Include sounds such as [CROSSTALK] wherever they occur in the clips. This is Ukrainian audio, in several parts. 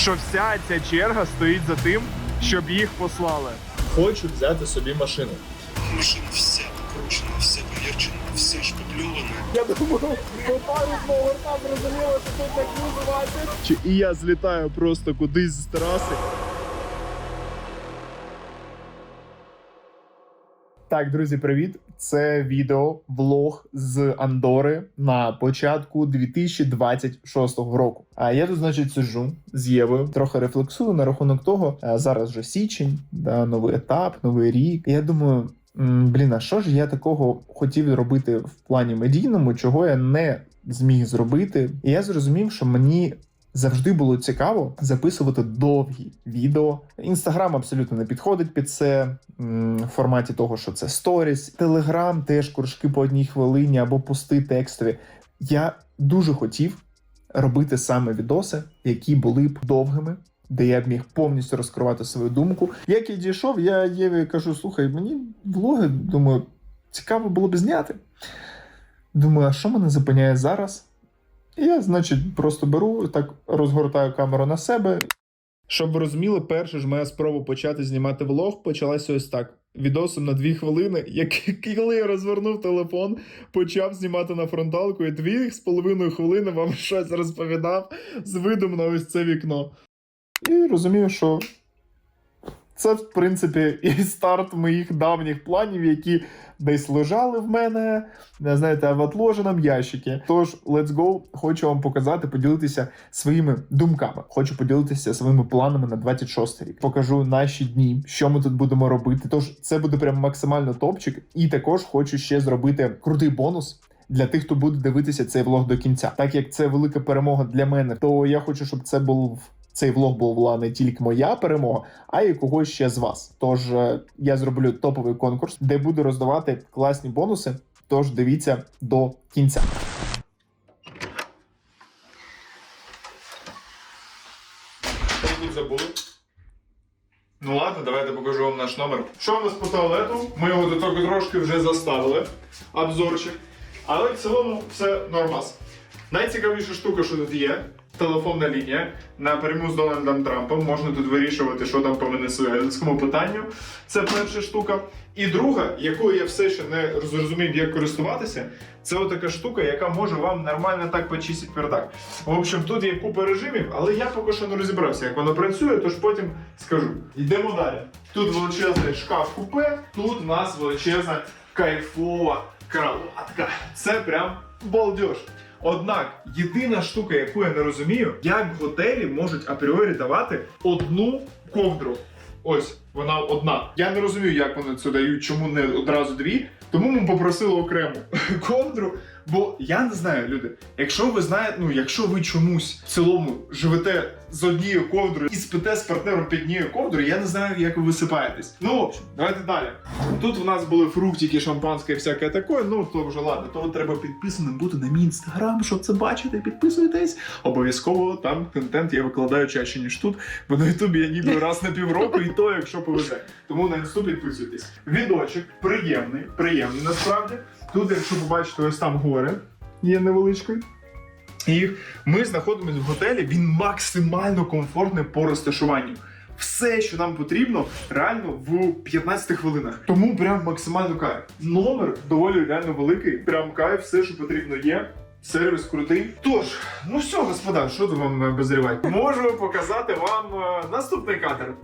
що вся ця черга стоїть за тим, щоб їх послали. Хочу взяти собі машину. Машина вся покручена, вся поверчена, вся шпакльована. Я думаю, питаю мого там зрозуміло, що тут так називається. Чи і я злітаю просто кудись з траси. Так, друзі, привіт! Це відео, влог з Андори на початку 2026 року. А я тут, значить, сиджу з Євою, трохи рефлексую на рахунок того. Зараз вже січень, да, новий етап, новий рік. Я думаю, блін, а що ж я такого хотів робити в плані медійному, чого я не зміг зробити? І я зрозумів, що мені завжди було цікаво записувати довгі відео. Інстаграм абсолютно не підходить під це в форматі того, що це сторіс. Телеграм теж кружки по одній хвилині або пусти текстові. Я дуже хотів робити саме відоси, які були б довгими. Де я б міг повністю розкривати свою думку. Як я дійшов, я Єві кажу: слухай, мені влоги, думаю, цікаво було б зняти. Думаю, а що мене зупиняє зараз? І я, значить, просто беру, так розгортаю камеру на себе. Щоб ви розуміли, перша ж моя спроба почати знімати влог почалася ось так. Відосом на дві хвилини, як [LAUGHS] коли я розвернув телефон, почав знімати на фронталку і дві з половиною хвилини вам щось розповідав з видом на ось це вікно. І розумію, що це, в принципі, [LAUGHS] і старт моїх давніх планів, які десь лежали в мене, не знаєте, в отложеному ящикі. Тож, let's go, хочу вам показати, поділитися своїми думками. Хочу поділитися своїми планами на 26 рік. Покажу наші дні, що ми тут будемо робити. Тож це буде прям максимально топчик. І також хочу ще зробити крутий бонус. Для тих, хто буде дивитися цей влог до кінця, так як це велика перемога для мене, то я хочу, щоб це був цей влог була не тільки моя перемога, а й когось ще з вас. Тож е, я зроблю топовий конкурс, де буду роздавати класні бонуси. Тож дивіться до кінця. Тут забули. Ну ладно, давайте покажу вам наш номер. Що у нас по туалету? Ми його до того трошки вже заставили. Обзорчик. Але в цілому все нормас. Найцікавіша штука, що тут є. Телефонна лінія напряму з Дональдом Трампом. Можна тут вирішувати, що там по венесуельському питанню. Це перша штука. І друга, якою я все ще не зрозумів, як користуватися, це отака штука, яка може вам нормально так почистити пердак. В общем, тут є купа режимів, але я поки що не розібрався, як воно працює, тож потім скажу. Йдемо далі. Тут величезний шкаф купе, тут в нас величезна кайфова кроватка. Це прям балдеж. Однак єдина штука, яку я не розумію, як готелі можуть апріорі давати одну ковдру. Ось вона одна. Я не розумію, як вони це дають, чому не одразу дві. Тому ми попросили окрему [LAUGHS] ковдру. Бо я не знаю, люди. Якщо ви знаєте, ну якщо ви чомусь в цілому живете з однією ковдрою і спите з партнером під однією ковдрою, я не знаю, як ви висипаєтесь. Ну, в общем, давайте далі. Тут в нас були фруктики, шампанське, всяке таке. Ну то вже ладно, то треба підписаним бути на мій інстаграм, щоб це бачити. Підписуйтесь. Обов'язково там контент я викладаю чаще, ніж тут. Бо на ютубі я ніби раз на півроку, і то, якщо повезе. Тому на інсту підписуйтесь. Відочок приємний, приємний насправді. Тут, якщо побачите, ось там гори є невеличкий. І ми знаходимося в готелі, він максимально комфортний по розташуванню. Все, що нам потрібно, реально в 15 хвилинах. Тому прям максимально кайф. Номер доволі реально великий. Прям кайф, все, що потрібно є. Сервіс крутий. Тож, ну все, господа, що тут вам обозрівати? Можу показати вам е, наступний катер.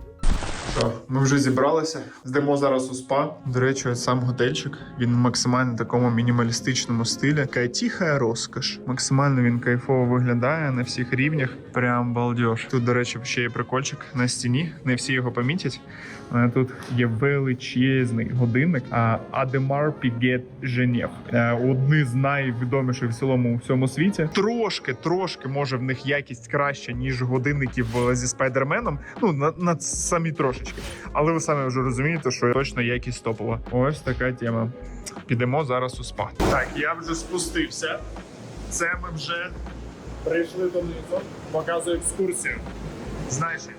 Що, ми вже зібралися. Здемо зараз у спа. До речі, ось сам готельчик. Він в максимально такому мінімалістичному стилі. Така тиха розкош. Максимально він кайфово виглядає на всіх рівнях. Прям балдеж. Тут, до речі, ще є прикольчик на стіні. Не всі його помітять. Але тут є величезний годинник. Адемар Пігет Женєв. Е, Одні з найвідоміших в цілому у всьому світі. Трошки, трошки може в них якість краща, ніж годинників е, зі спайдерменом. Ну на, на самі трошечки. Але ви самі вже розумієте, що точно якість топова. Ось така тема. Підемо зараз у спа. Так, я вже спустився. Це ми вже прийшли донизу. Показую екскурсію. Значить,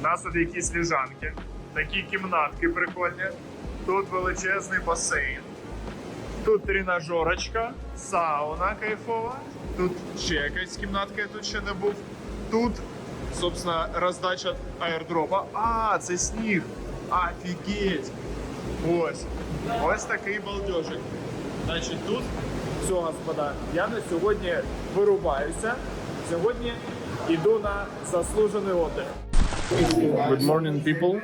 у нас тут якісь ліжанки, такі кімнатки прикольні. Тут величезний басейн. Тут тренажерочка, сауна кайфова. Тут ще якась кімнатка, я тут ще не був. Тут собственно, роздача аірдропа. А, це сніг. Офігеть. Ось. Ось такий балдежик. Значить, тут все, господа, я на сьогодні вирубаюся. Сьогодні йду на заслужений отдих. Good morning, people.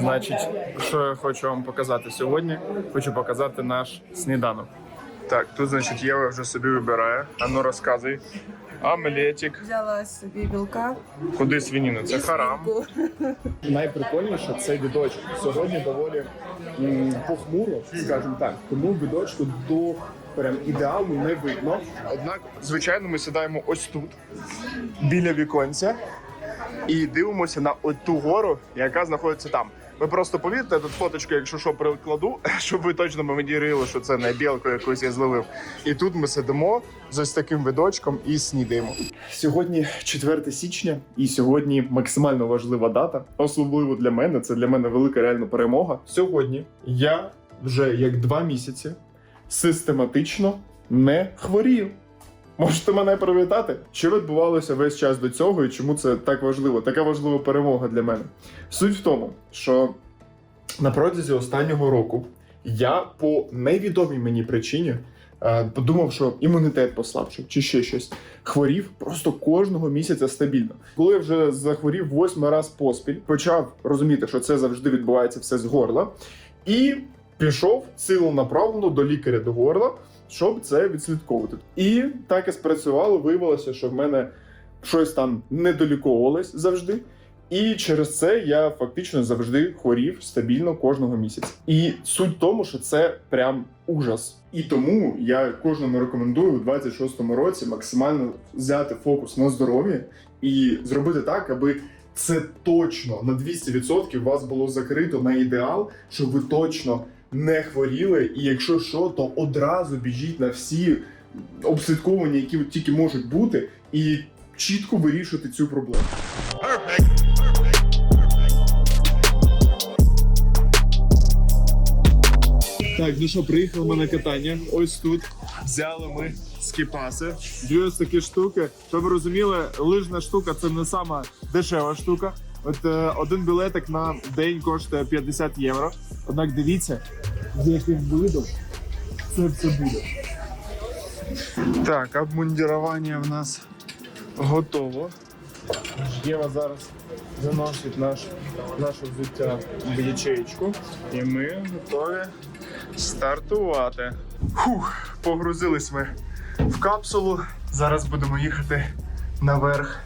Значить, що я хочу вам показати сьогодні? Хочу показати наш сніданок. Так, тут, значить, Єва вже собі вибирає. А ну розказуй. Омлетик. Взяла собі білка. Куди свинину? Це харам. Найприкольніше це відочок. Сьогодні доволі м, похмуро, скажімо так. Тому відочку до прям ідеалу не видно. Однак, звичайно, ми сідаємо ось тут, біля віконця, і дивимося на ту гору, яка знаходиться там. Ви просто повірте, тут фоточку, якщо що, прикладу, [LAUGHS] щоб ви точно мені вірили, що це не білку якусь я зловив. І тут ми сидимо з ось таким видочком і снідаємо. Сьогодні 4 січня, і сьогодні максимально важлива дата. Особливо для мене. Це для мене велика реальна перемога. Сьогодні я вже як два місяці систематично не хворію. Можете мене привітати? Що відбувалося весь час до цього і чому це так важливо? Така важлива перемога для мене. Суть в тому, що на протязі останнього року я по невідомій мені причині е, подумав, що імунітет послабшив чи ще щось. Хворів просто кожного місяця стабільно. Коли я вже захворів восьмий раз поспіль, почав розуміти, що це завжди відбувається все з горла, і пішов цілонаправлено до лікаря до горла, щоб це відслідковувати. І так і спрацювало. Виявилося, що в мене щось там не доліковувалось завжди. І через це я фактично завжди хворів стабільно кожного місяця. І суть в тому, що це прям ужас. І тому я кожному рекомендую у 26-му році максимально взяти фокус на здоров'я і зробити так, аби це точно на 200% у вас було закрито на ідеал, щоб ви точно не хворіли. І якщо що, то одразу біжіть на всі обслідковування, які тільки можуть бути, і чітко вирішити цю проблему. Так, ну що, приїхали ми на катання. Ось тут взяли ми скіпаси. Дві ось такі штуки. Щоб ви розуміли, лижна штука це не сама дешева штука. От е, один білетик на день коштує 50 євро. Однак дивіться, з яким видом це все буде. Так, обмундірування в нас готово. Єва зараз заносить наш, наше взуття в ячеечку, і ми готові стартувати. Фух, погрузились ми в капсулу. Зараз будемо їхати наверх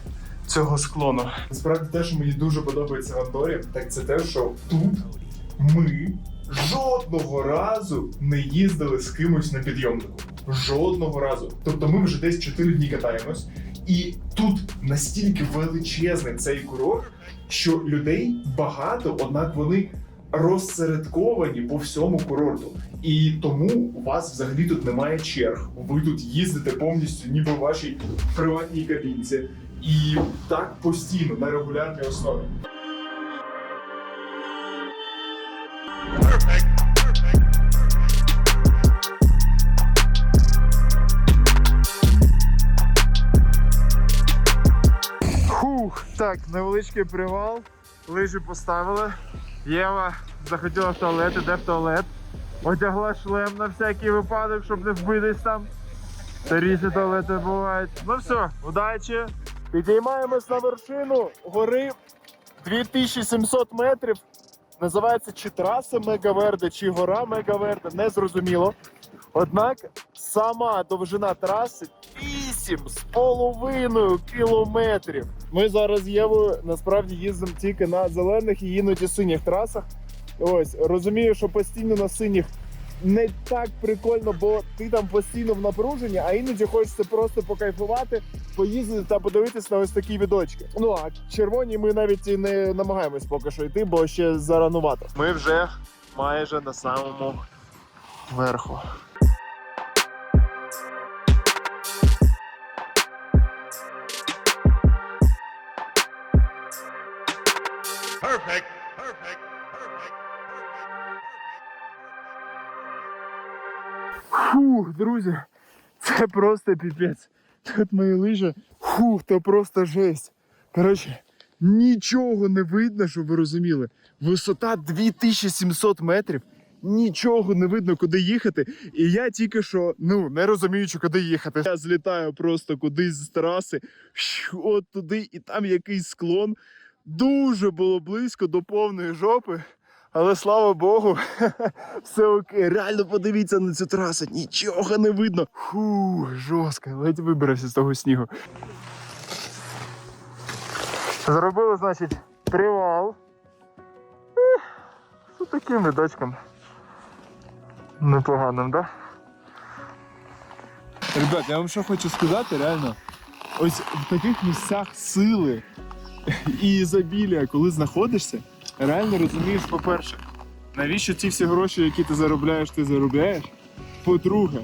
цього склону. Насправді те, що мені дуже подобається в Андорі, так це те, що тут ми жодного разу не їздили з кимось на підйомнику. Жодного разу. Тобто ми вже десь 4 дні катаємось, і тут настільки величезний цей курорт, що людей багато, однак вони розсередковані по всьому курорту. І тому у вас взагалі тут немає черг. Ви тут їздите повністю, ніби в вашій приватній кабінці. І так постійно на регулярній основі. Фух, так, невеличкий привал. Лижі поставили. Єва захотіла в туалет, іде в туалет. Одягла шлем на всякий випадок, щоб не вбитись там. Та різні туалети бувають. Ну все, удачі. Підіймаємось на вершину гори 2700 метрів. Називається чи траса Мегаверде, чи гора Мегаверде, не зрозуміло. Однак сама довжина траси 8 з половиною кілометрів. Ми зараз Євою насправді їздимо тільки на зелених і іноді синіх трасах. Ось розумію, що постійно на синіх не так прикольно, бо ти там постійно в напруженні, а іноді хочеться просто покайфувати, поїздити та подивитись на ось такі відочки. Ну а червоні ми навіть і не намагаємось поки що йти, бо ще заранувато. Ми вже майже на самому верху. Perfect. Perfect. Фух, друзі, це просто піпець. Тут мої лижі. Фух, то просто жесть. Коротше, нічого не видно, щоб ви розуміли. Висота 2700 метрів. Нічого не видно, куди їхати. І я тільки що ну не розуміючи, куди їхати. Я злітаю просто кудись з траси, от туди, і там якийсь склон. Дуже було близько до повної жопи. Але слава Богу, [LAUGHS] все окей. Реально подивіться на цю трасу. Нічого не видно. Фу, жорстко, ледь виберався з того снігу. Зробили, значить, привал. З таким видачком. Непоганим, да? Ребят, я вам що хочу сказати, реально. Ось в таких місцях сили [LAUGHS] і ізобілія, коли знаходишся, реально розумієш, по-перше, навіщо ці всі гроші, які ти заробляєш, ти заробляєш. По-друге,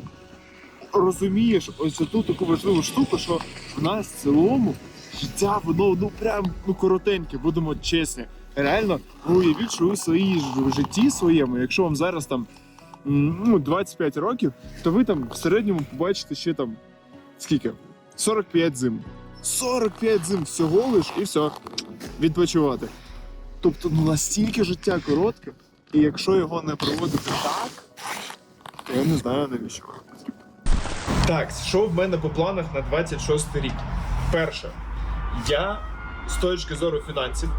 розумієш ось ту таку важливу штуку, що в нас в цілому життя, воно ну прям ну коротеньке, будемо чесні. Реально, уявіть, що ви в своїй житті своєму, якщо вам зараз там ну, 25 років, то ви там в середньому побачите ще там скільки? 45 зим. 45 зим всього лиш і все. Відпочивати. Тобто, ну настільки життя коротке, і якщо його не проводити так, то я не знаю навіщо. Так, що в мене по планах на 26 рік? Перше, я з точки зору фінансів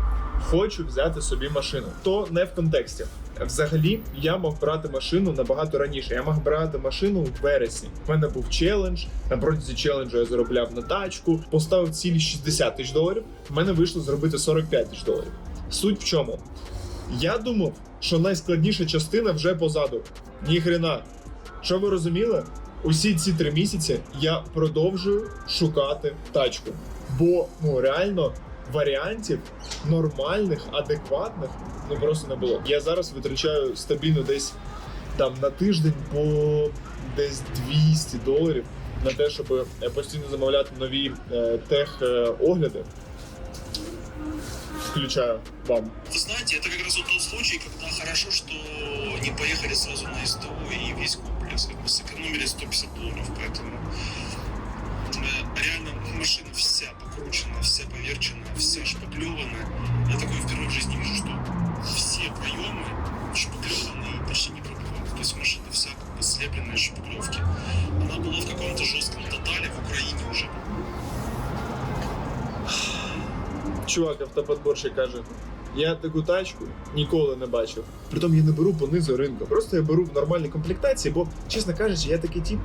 хочу взяти собі машину. То не в контексті. Взагалі, я мав брати машину набагато раніше. Я мав брати машину в вересні. У мене був челендж. На протязі челенджу я заробляв на тачку, поставив цілі 60 тисяч доларів. У мене вийшло зробити 45 тисяч доларів. Суть в чому? Я думав, що найскладніша частина вже позаду. Ніхрена. Що ви розуміли? Усі ці три місяці я продовжую шукати тачку. Бо ну реально варіантів нормальних, адекватних ну просто не було. Я зараз витрачаю стабільно десь там на тиждень по десь 200 доларів на те, щоб е, постійно замовляти нові е, тех-огляди. Включаю вам. Вы знаете, это как раз вот тот случай, когда хорошо, что не поехали сразу на СТО и весь комплекс бы сэкономили 150 долларов, поэтому э, реально машина вся покручена, вся поверчена, вся шпаклевана. Я такое впервые в жизни вижу, что все проемы шпаклеваны и почти не пробиваны. То есть машина вся как бы слепленная шпаклевки. Она была в каком-то жестком Чувак, автоподборщик каже: я таку тачку ніколи не бачив. Притом я не беру по низу ринку. Просто я беру в нормальній комплектації, бо, чесно кажучи, я такий тип.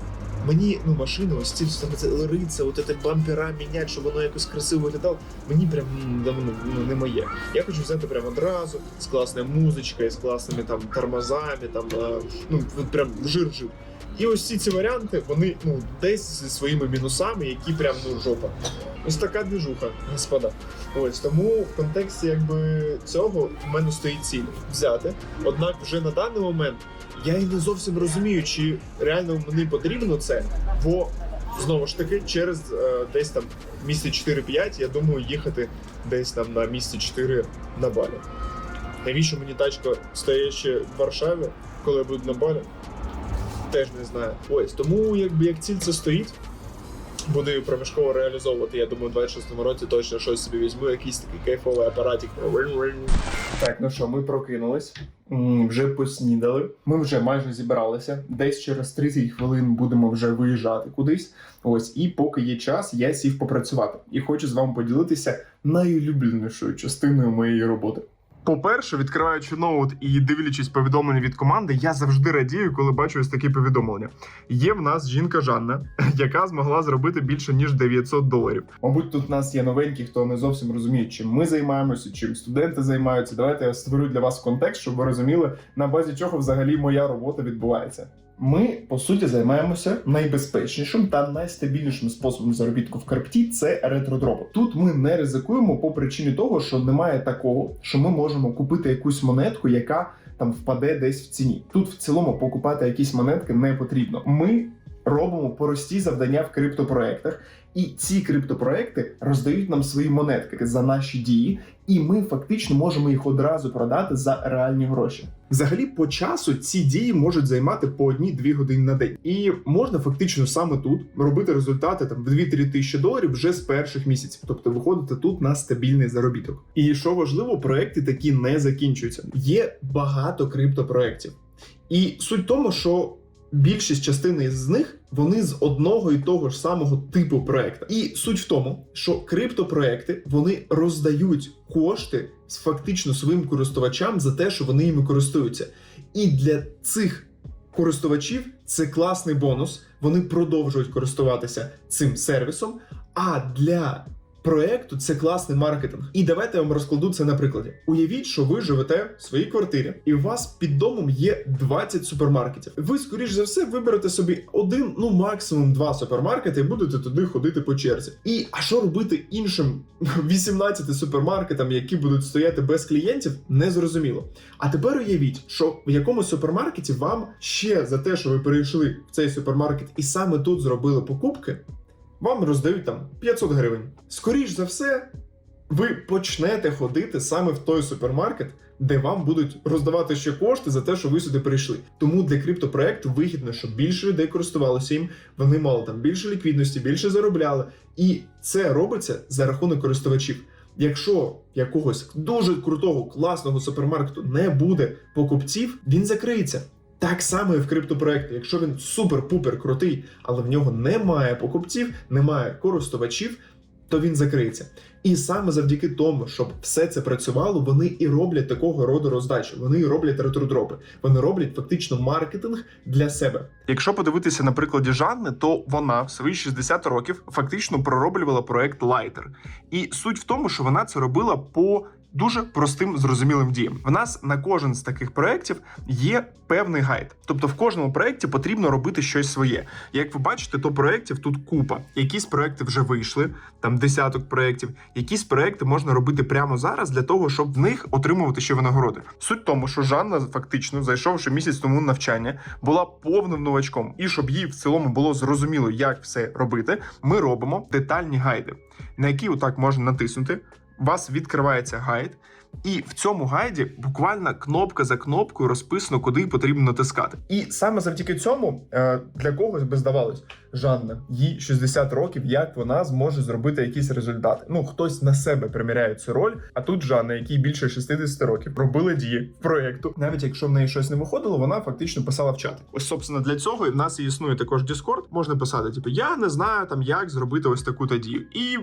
Мені ну машина, ось ці це лириться, от це бампера міняти, щоб воно якось красиво виглядало. Мені прям давно ну, не моє. Я хочу взяти прямо одразу з класною музичкою, з класними там тормозами, там е, ну прям жир-жир. І ось ці ці варіанти, вони ну десь зі своїми мінусами, які прям ну жопа. Ось така двіжуха, господа. Ось тому в контексті якби цього в мене стоїть ціль взяти. Однак вже на даний момент я і не зовсім розумію, чи реально мені потрібно це, бо знову ж таки через е, десь там місяці 4-5 я думаю їхати десь там на місці 4 на балі. Навіщо мені тачка ще в Варшаві, коли я буду на балі? Теж не знаю. Ось тому, якби як ціль це стоїть. Буду її проміжково реалізовувати. Я думаю, у 26-му році точно щось собі візьму, якийсь такий кайфовий апаратик. Так, ну що, ми прокинулись, вже поснідали. Ми вже майже зібралися. Десь через 30 хвилин будемо вже виїжджати кудись. Ось, і поки є час, я сів попрацювати. І хочу з вами поділитися найулюбленішою частиною моєї роботи. По-перше, відкриваючи ноут і дивлячись повідомлення від команди, я завжди радію, коли бачу ось такі повідомлення. Є в нас жінка Жанна, [LAUGHS] яка змогла зробити більше ніж 900 доларів. Мабуть, тут в нас є новенькі, хто не зовсім розуміє, чим ми займаємося, чим студенти займаються. Давайте я створю для вас контекст, щоб ви розуміли, на базі чого взагалі моя робота відбувається. Ми по суті займаємося найбезпечнішим та найстабільнішим способом заробітку в крипті це ретродроп. Тут ми не ризикуємо по причині того, що немає такого, що ми можемо купити якусь монетку, яка там впаде десь в ціні. Тут в цілому покупати якісь монетки не потрібно. Ми робимо прості завдання в криптопроектах, і ці криптопроекти роздають нам свої монетки за наші дії, і ми фактично можемо їх одразу продати за реальні гроші. Взагалі, по часу ці дії можуть займати по одній-дві години на день, і можна фактично саме тут робити результати там в 2-3 тисячі доларів вже з перших місяців, тобто виходити тут на стабільний заробіток. І що важливо, проекти такі не закінчуються. Є багато криптопроектів, і суть в тому, що більшість частини з них вони з одного і того ж самого типу проекту. І суть в тому, що криптопроекти вони роздають кошти фактично своїм користувачам за те, що вони ними користуються. І для цих користувачів це класний бонус. Вони продовжують користуватися цим сервісом. А для проекту це класний маркетинг. І давайте я вам розкладу це на прикладі. Уявіть, що ви живете в своїй квартирі, і у вас під домом є 20 супермаркетів. Ви, скоріш за все, виберете собі один, ну максимум два супермаркети, і будете туди ходити по черзі. І а що робити іншим [LAUGHS] 18 супермаркетам, які будуть стояти без клієнтів, не зрозуміло. А тепер уявіть, що в якомусь супермаркеті вам ще за те, що ви перейшли в цей супермаркет і саме тут зробили покупки, вам роздають там 500 гривень. Скоріш за все, ви почнете ходити саме в той супермаркет, де вам будуть роздавати ще кошти за те, що ви сюди прийшли. Тому для криптопроекту вигідно, щоб більше людей користувалося їм, вони мали там більше ліквідності, більше заробляли. І це робиться за рахунок користувачів. Якщо якогось дуже крутого, класного супермаркету не буде покупців, він закриється. Так само і в криптопроекті. Якщо він супер-пупер крутий, але в нього немає покупців, немає користувачів, то він закриється. І саме завдяки тому, щоб все це працювало, вони і роблять такого роду роздачу. Вони і роблять ретродропи. Вони роблять фактично маркетинг для себе. Якщо подивитися на прикладі Жанни, то вона в свої 60 років фактично пророблювала проект Lighter. І суть в тому, що вона це робила по дуже простим зрозумілим діям. В нас на кожен з таких проєктів є певний гайд. Тобто в кожному проєкті потрібно робити щось своє. Як ви бачите, то проєктів тут купа. Якісь проєкти вже вийшли, там десяток проєктів. Якісь проєкти можна робити прямо зараз для того, щоб в них отримувати ще винагороди. Суть в тому, що Жанна фактично, зайшовши місяць тому навчання, була повним новачком. І щоб їй в цілому було зрозуміло, як все робити, ми робимо детальні гайди, на які отак можна натиснути вас відкривається гайд, і в цьому гайді буквально кнопка за кнопкою розписано, куди потрібно натискати. І саме завдяки цьому е, для когось би здавалось, Жанна, їй 60 років, як вона зможе зробити якісь результати. Ну хтось на себе приміряє цю роль. А тут Жанна, якій більше 60 років, робила дії в проєкту. Навіть якщо в неї щось не виходило, вона фактично писала в чат. Ось, собственно, для цього в нас існує також Discord. Можна писати, типу, я не знаю там, як зробити ось таку то дію. І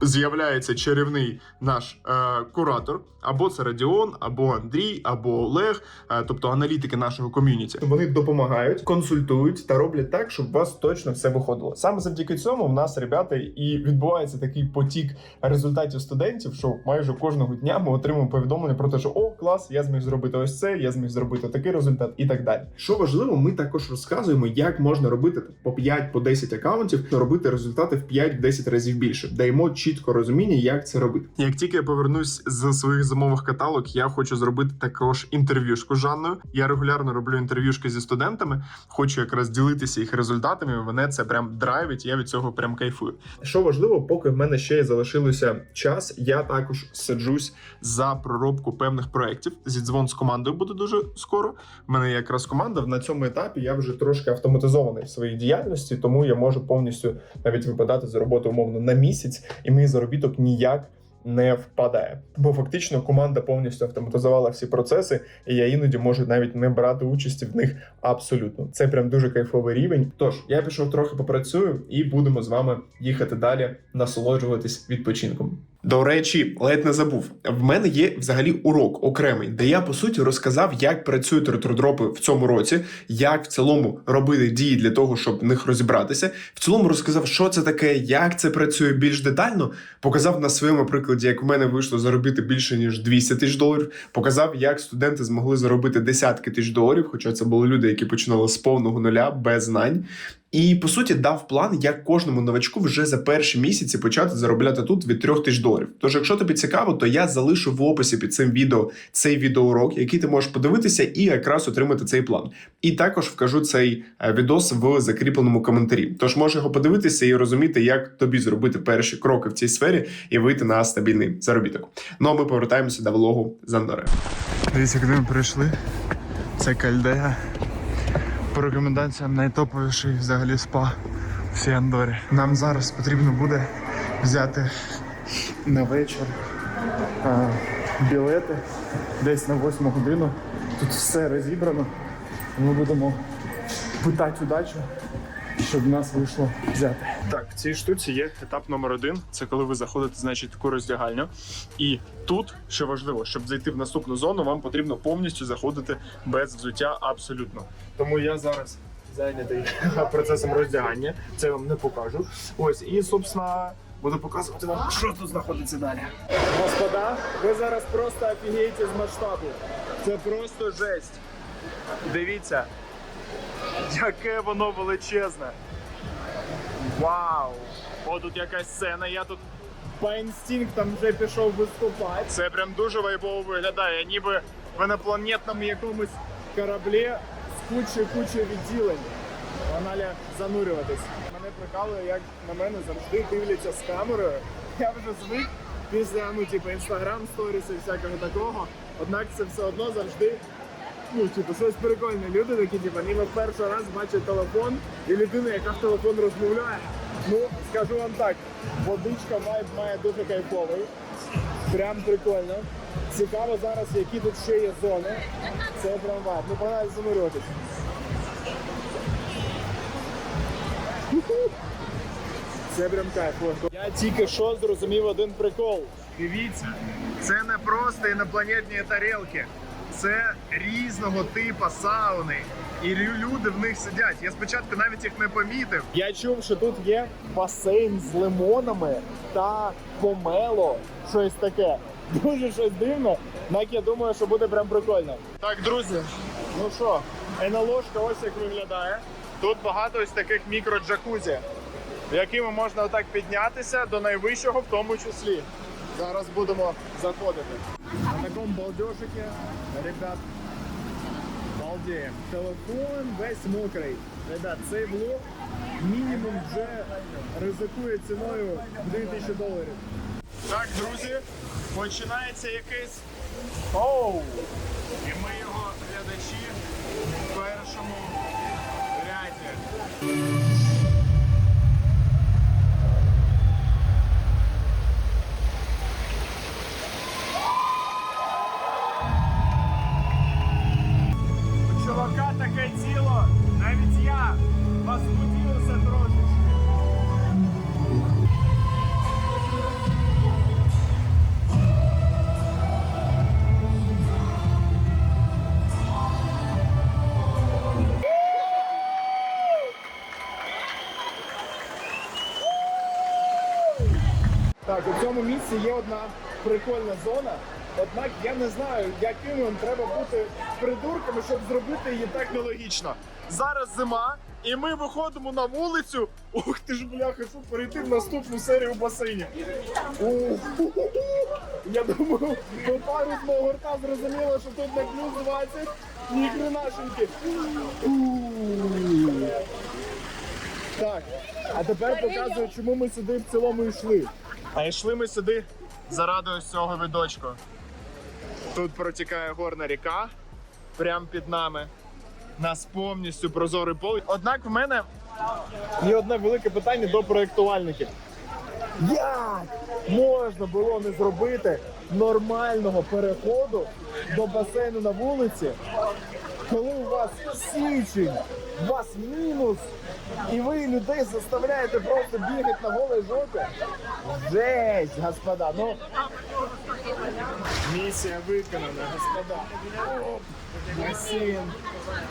з'являється чарівний наш е, куратор, або це Радіон, або Андрій, або Олег, е, тобто аналітики нашого ком'юніті. Вони допомагають, консультують та роблять так, щоб у вас точно все виходило. Саме завдяки цьому в нас, ребята, і відбувається такий потік результатів студентів, що майже кожного дня ми отримуємо повідомлення про те, що о, клас, я зміг зробити ось це, я зміг зробити такий результат, і так далі. Що важливо, ми також розказуємо, як можна робити по 5 по 10 акаунтів, робити результати в 5-10 разів більше. Даємо чітко розуміння, як це робити. Як тільки я повернусь з своїх зимових каталог, я хочу зробити також інтерв'юшку з Жанною. Я регулярно роблю інтерв'юшки зі студентами. Хочу якраз ділитися їх результатами. Мене це прям драйвить. Я від цього прям кайфую. Що важливо, поки в мене ще залишилося час, я також саджусь за проробку певних проєктів. Зідзвон з командою буде дуже скоро. У мене якраз команда. На цьому етапі я вже трошки автоматизований в своїй діяльності, тому я можу повністю навіть випадати з роботи умовно на місяць, і мій заробіток ніяк. Не впадає, бо фактично команда повністю автоматизувала всі процеси, і я іноді можу навіть не брати участі в них абсолютно. Це прям дуже кайфовий рівень. Тож я пішов трохи попрацюю, і будемо з вами їхати далі, насолоджуватись відпочинком. До речі, ледь не забув. В мене є взагалі урок окремий, де я по суті розказав, як працюють ретродропи в цьому році, як в цілому робити дії для того, щоб в них розібратися. В цілому розказав, що це таке, як це працює більш детально. Показав на своєму прикладі, як в мене вийшло заробити більше ніж 200 тисяч доларів. Показав, як студенти змогли заробити десятки тисяч доларів, хоча це були люди, які починали з повного нуля без знань. І по суті дав план, як кожному новачку вже за перші місяці почати заробляти тут від 3 тисяч доларів. Тож, якщо тобі цікаво, то я залишу в описі під цим відео цей відеоурок, який ти можеш подивитися і якраз отримати цей план. І також вкажу цей е, відос в закріпленому коментарі. Тож можеш його подивитися і розуміти, як тобі зробити перші кроки в цій сфері і вийти на стабільний заробіток. Ну а ми повертаємося до влогу з Андори. Дивіться, куди ми прийшли. Це Кальдея. По рекомендаціям найтоповіший взагалі спа в всій Андорі. Нам зараз потрібно буде взяти на вечір а, білети десь на 8 годину. Тут все розібрано. Ми будемо питати удачу, щоб нас вийшло взяти. Так, в цій штуці є етап номер один. Це коли ви заходите, значить, в таку роздягальню. І тут, що важливо, щоб зайти в наступну зону, вам потрібно повністю заходити без взуття абсолютно. Тому я зараз зайнятий [LAUGHS] процесом роздягання. Це вам не покажу. Ось, і, собственно, буду показувати вам, що тут знаходиться далі. Господа, ви зараз просто офігієте з масштабу. Це просто жесть. Дивіться, яке воно величезне. Вау! О, тут якась сцена, я тут по інстинктам вже пішов виступати. Це прям дуже вайбово виглядає, ніби в інопланетному якомусь кораблі з кучою кучою відділень. Аналя занурюватись. Мене прикалує, як на мене завжди дивляться з камерою. Я вже звик після ну, типу, інстаграм сторіс і всякого такого. Однак це все одно завжди ну, типу, щось прикольне. Люди такі, типу, ніби перший раз бачать телефон і людина, яка в телефон розмовляє. Ну, скажу вам так, водичка вайб має дуже кайфовий. Прям прикольно. Цікаво зараз, які тут ще є зони. Це прям вайб. Ну, погнали занурюватись. Це прям кайф. Я тільки що зрозумів один прикол. Дивіться, це не просто інопланетні тарілки. Це різного типу сауни. І люди в них сидять. Я спочатку навіть їх не помітив. Я чув, що тут є басейн з лимонами та помело. Щось таке. Дуже щось дивне. Так я думаю, що буде прям прикольно. Так, друзі, ну що, НЛОшка ось як виглядає. Тут багато ось таких мікро-джакузі, якими можна отак піднятися до найвищого в тому числі. Зараз будемо заходити. На такому балдежике, ребят, балдеємо. Телефон весь мокрий. Ребят, цей влог мінімум вже ризикує ціною 2000 доларів. Так, друзі, починається якийсь оу. І ми його глядачі в першому ряді. Цьому місці є одна прикольна зона. Однак я не знаю, якими вам треба бути придурками, щоб зробити її технологічно. Зараз зима, і ми виходимо на вулицю. Ух ти ж бляха, щоб перейти в наступну серію басейнів. Я думаю, пару з мого рта зрозуміло, що тут на плюс 20 ні хренашеньки. Так, а тепер показую, чому ми сюди в цілому йшли. А йшли ми сюди заради ось цього видочку. Тут протікає горна ріка, прямо під нами. Нас повністю прозорий поле. Однак в мене є одне велике питання до проєктувальників. Як можна було не зробити нормального переходу до басейну на вулиці, коли у вас січень, у вас мінус, і ви людей заставляєте просто бігати на голій жопі? Жесть, господа. Ну, місія виконана, господа. Оп, басейн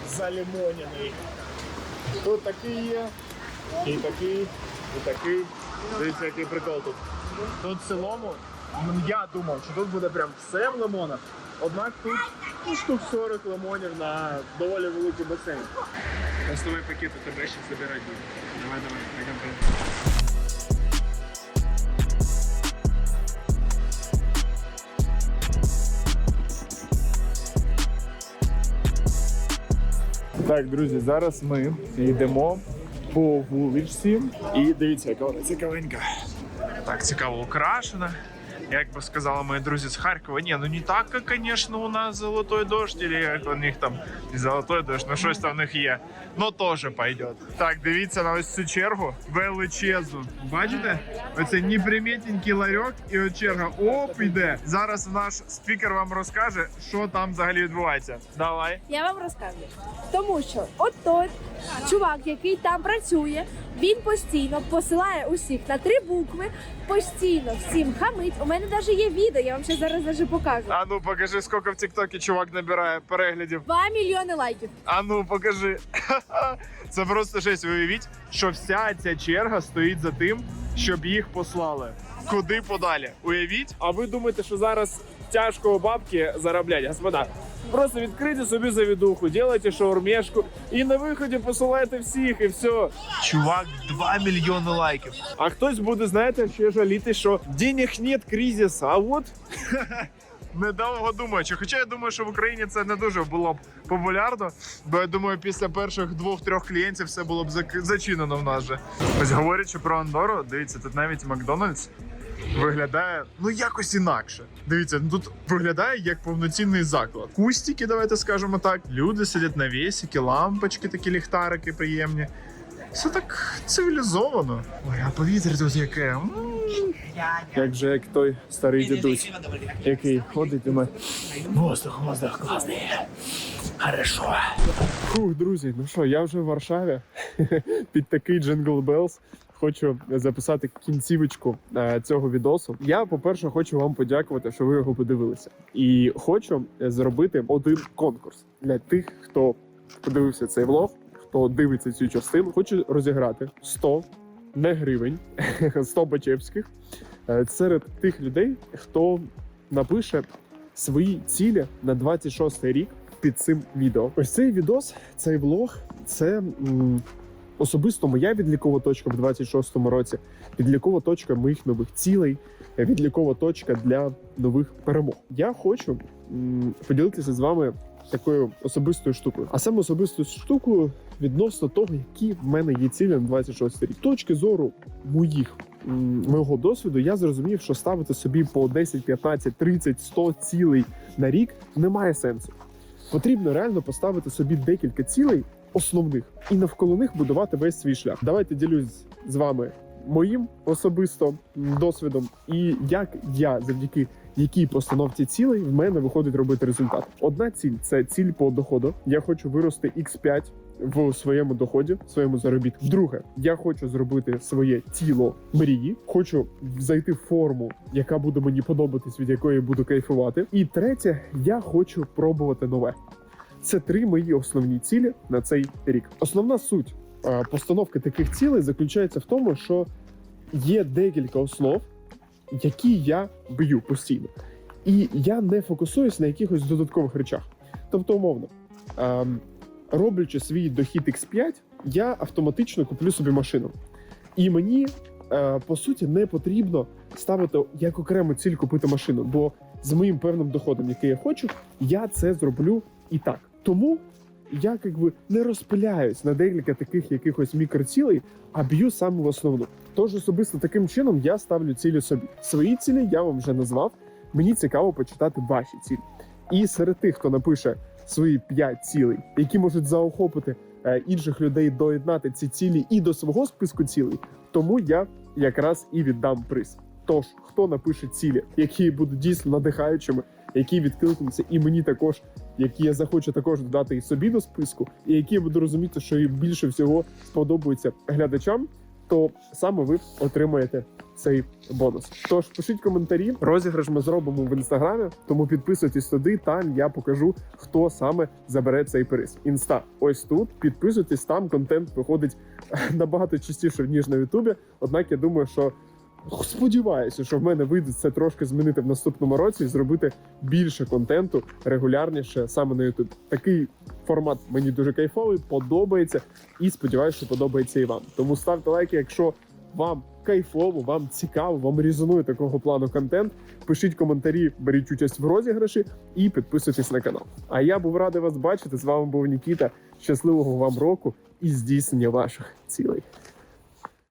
залимонений. Тут такий є, і такий, і такий. Дивіться, який прикол тут. Тут в цілому, я думав, що тут буде прям все в лимонах. Однак тут ну, штук 40 лимонів на доволі великий басейн. Основний пакет у тебе ще забирати. Давай, давай, пойдем. Так, друзі, зараз ми йдемо по вуличці. І дивіться, яка вона цікавенька. Так, цікаво украшена. Як би сказали мої друзі з Харкова, ні, ну не так, як, звісно, у нас золотой дощ, или як у них там не золотой дощ, ну щось там в них є. Ну теж пойде. Так, дивіться на ось цю чергу величезну. Бачите? Оце неприметненький ларьок, і от черга оп, іде. Зараз наш спікер вам розкаже, що там взагалі відбувається. Давай. Я вам розкажу. Тому що от той чувак, який там працює, він постійно посилає усіх на три букви, постійно всім хамить. У мене навіть є відео, я вам ще зараз даже покажу. А ну покажи, скільки в Тіктокі чувак набирає переглядів. 2 мільйони лайків. А ну покажи. [LAUGHS] Це просто жесть. Уявіть, що вся ця черга стоїть за тим, щоб їх послали. Куди подалі? Уявіть. А ви думаєте, що зараз тяжко бабки заробляти? Господа, просто відкрийте собі завідуху, делайте шаурмешку і на виході посилайте всіх, і все. Чувак, 2 мільйони лайків. А хтось буде, знаєте, ще жаліти, що денег нет, кризис, а от [LAUGHS] недовго думаючи. Хоча я думаю, що в Україні це не дуже було б популярно, бо я думаю, після перших двох-трьох клієнтів все було б зачинено в нас же. Ось говорячи про Андору, дивіться, тут навіть Макдональдс виглядає ну якось інакше. Дивіться, ну тут виглядає як повноцінний заклад. Кустики, давайте скажемо так. Люди сидять на вісіки, лампочки, такі ліхтарики приємні. Все так цивілізовано. Ой, а повітря тут яке. м. Як же як той старий дідусь, який ходить і має воздух, воздух класний. Хорошо. Фух, друзі, ну що, я вже в Варшаві [LAUGHS] під такий Jingle Bells. Хочу записати кінцівочку е, цього відосу. Я, по-перше, хочу вам подякувати, що ви його подивилися. І хочу зробити один конкурс для тих, хто подивився цей влог, хто дивиться цю частину. Хочу розіграти 100 не гривень, [LAUGHS] 100 бачепських е, серед тих людей, хто напише свої цілі на 26 рік під цим відео. Ось цей відос, цей влог, це м, особисто моя відлікова точка в 26-му році, відлікова точка моїх нових цілей, відлікова точка для нових перемог. Я хочу поділитися з вами такою особистою штукою. А саме особистою штукою відносно того, які в мене є цілі на 26 рік. Точки зору моїх мого досвіду, я зрозумів, що ставити собі по 10, 15, 30, 100 цілей на рік немає сенсу. Потрібно реально поставити собі декілька цілей основних і навколо них будувати весь свій шлях. Давайте ділюсь з вами моїм особисто досвідом і як я завдяки якій постановці цілей в мене виходить робити результат. Одна ціль це ціль по доходу. Я хочу вирости x5 в своєму доході, в своєму заробітку. Друге, я хочу зробити своє тіло мрії. Хочу зайти в форму, яка буде мені подобатись, від якої буду кайфувати. І третє, я хочу пробувати нове. Це три мої основні цілі на цей рік. Основна суть е, постановки таких цілей заключається в тому, що є декілька основ, які я б'ю постійно. І я не фокусуюсь на якихось додаткових речах. Тобто, умовно, ем, роблячи свій дохід X5, я автоматично куплю собі машину. І мені, е, по суті, не потрібно ставити як окрему ціль купити машину, бо з моїм певним доходом, який я хочу, я це зроблю і так. Тому я якби не розпиляюсь на декілька таких якихось мікроцілей, а б'ю саме в основну. Тож особисто таким чином я ставлю цілі собі. Свої цілі я вам вже назвав. Мені цікаво почитати ваші цілі. І серед тих, хто напише свої п'ять цілей, які можуть заохопити е, інших людей доєднати ці цілі і до свого списку цілей, тому я якраз і віддам приз. Тож, хто напише цілі, які будуть дійсно надихаючими, які відкликнуться, і мені також, які я захочу також додати і собі до списку, і які я буду розуміти, що більше всього сподобаються глядачам, то саме ви отримаєте цей бонус. Тож пишіть коментарі. Розіграш ми зробимо в інстаграмі, тому підписуйтесь туди. Там я покажу, хто саме забере цей приз. Інста, ось тут. Підписуйтесь, там контент виходить [LAUGHS] набагато частіше ніж на Ютубі. Однак я думаю, що сподіваюся, що в мене вийде це трошки змінити в наступному році і зробити більше контенту регулярніше саме на YouTube. Такий формат мені дуже кайфовий, подобається, і сподіваюся, що подобається і вам. Тому ставте лайки, якщо вам кайфово, вам цікаво, вам резонує такого плану контент. Пишіть коментарі, беріть участь в розіграші і підписуйтесь на канал. А я був радий вас бачити. З вами був Нікіта. Щасливого вам року і здійснення ваших цілей.